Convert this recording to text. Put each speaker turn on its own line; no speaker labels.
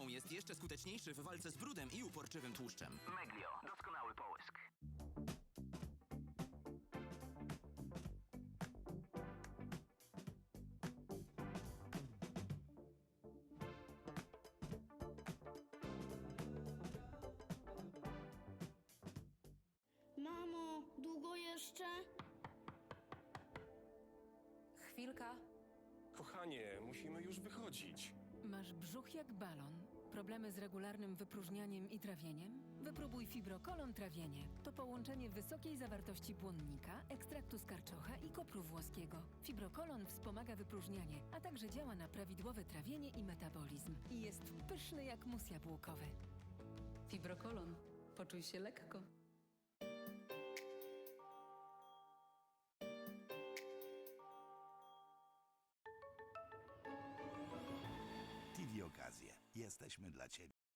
siłą jest jeszcze skuteczniejszy w walce z brudem i uporczywym tłuszczem.
Meglio, doskonały połysk.
Mamo, długo jeszcze?
Chwilka.
Kochanie, musimy już wychodzić.
Brzuch jak balon. Problemy z regularnym wypróżnianiem i trawieniem? Wypróbuj Fibrokolon Trawienie. To połączenie wysokiej zawartości błonnika, ekstraktu z karczocha i kopru włoskiego. Fibrokolon wspomaga wypróżnianie, a także działa na prawidłowe trawienie i metabolizm. I jest pyszny jak mus jabłkowy.
Fibrokolon. Poczuj się lekko.
TV Okazje. Jesteśmy dla Ciebie.